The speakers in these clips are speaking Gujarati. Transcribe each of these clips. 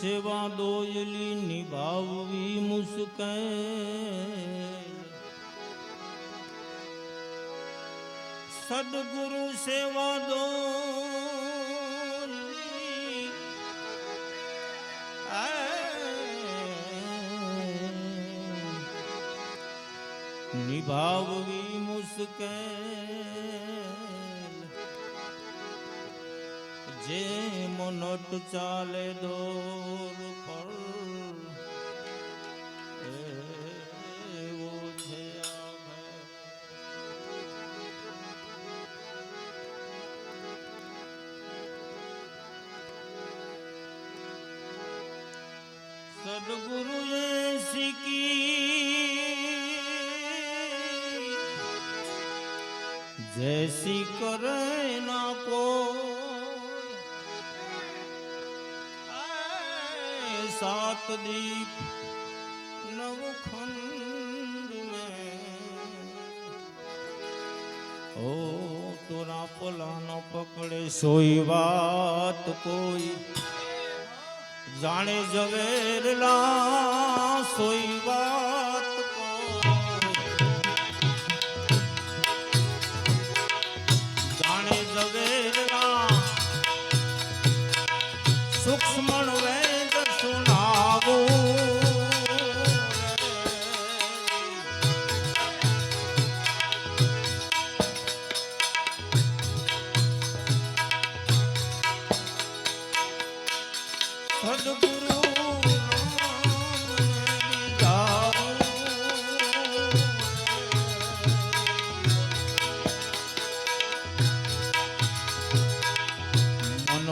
સેવા દોયલી નિભાવવી મુશ્કેલ. સદગુરુ સેવા દો નિભાવવી મુશ્કેલ. જે મનોટ ચાલે દોર પર એવો છે. સદગુરુએ શીખી જૈસી કરે સાત દીપ નવ ખંડ ઓ તોરા પલાનો પકડે સોઈ વાત કોઈ. જાણે ઝવેરલા સોઈ વાત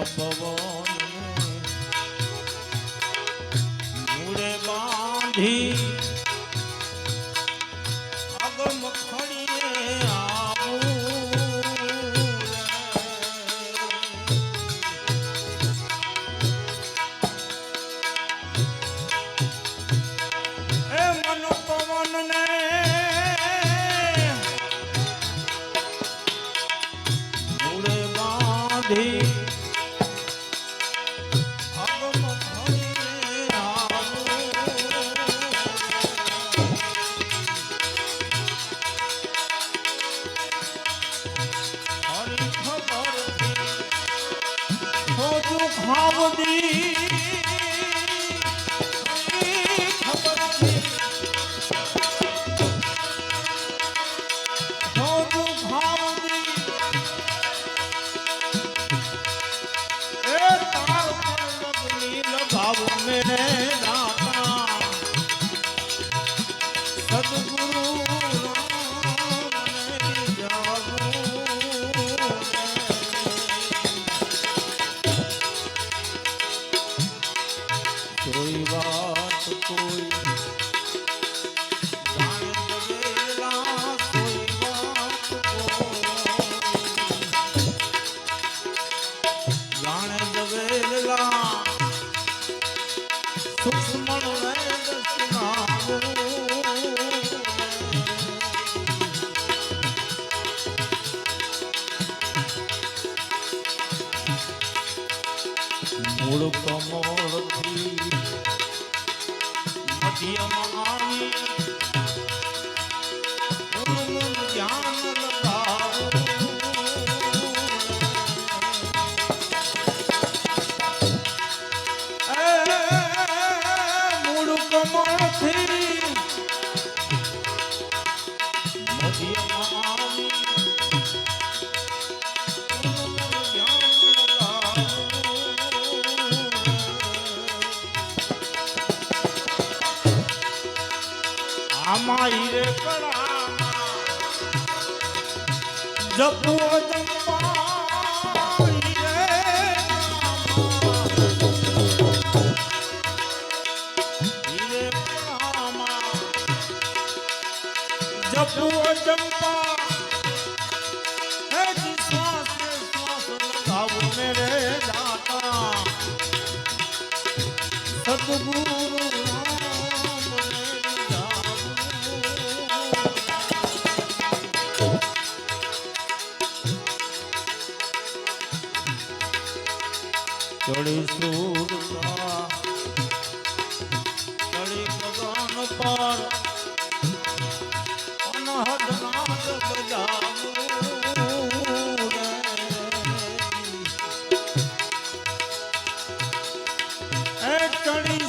Oh oh oh. Dear my honor. આમાં હીરે કળામાં જપો. જપો જપો રે સદગુરુ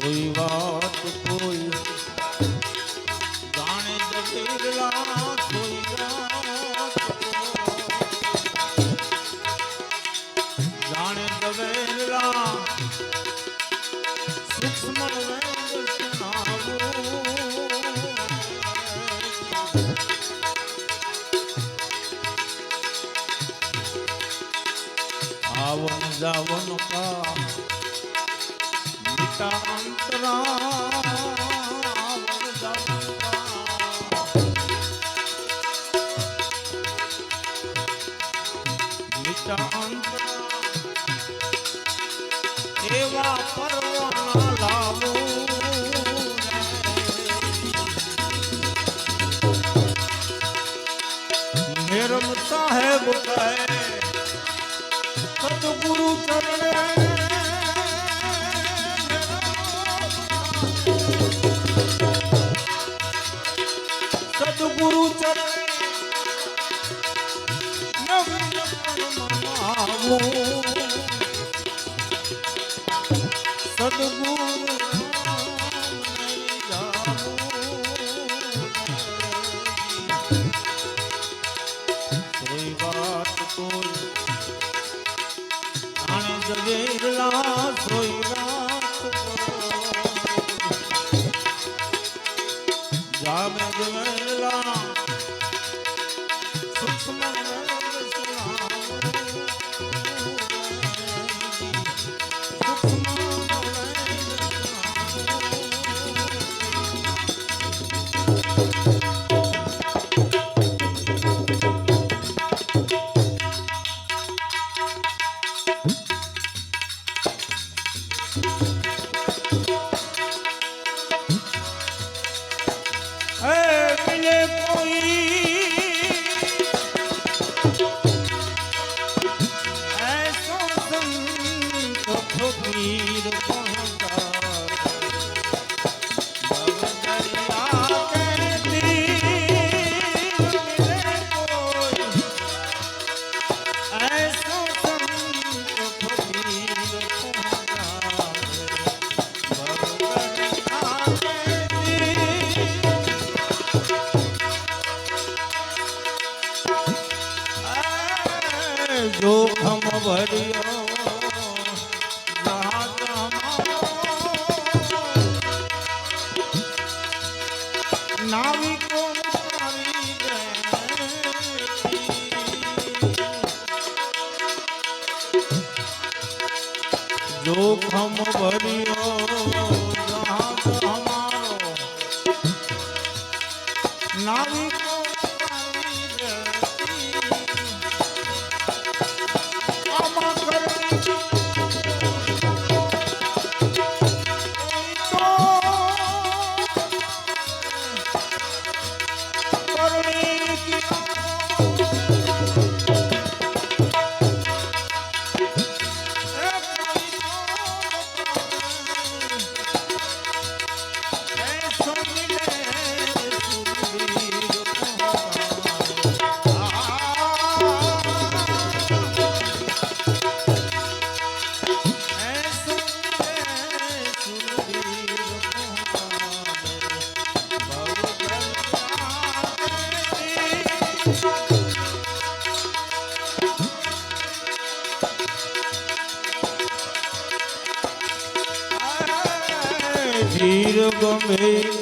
કોઈ વાત કોઈ. જાણે જગલા অন্তর સજેલા સોય જોખમ ભર્યો. গমে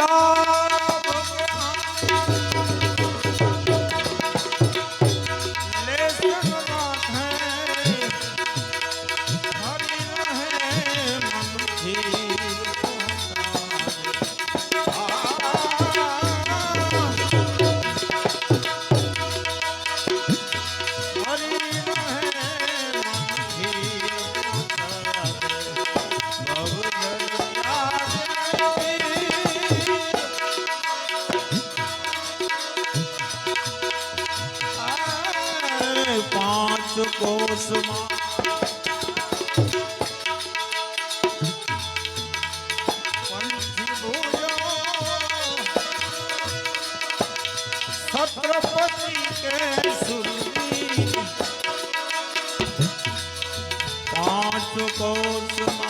Lord. પાંચ કોષમાં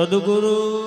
સદગુરુ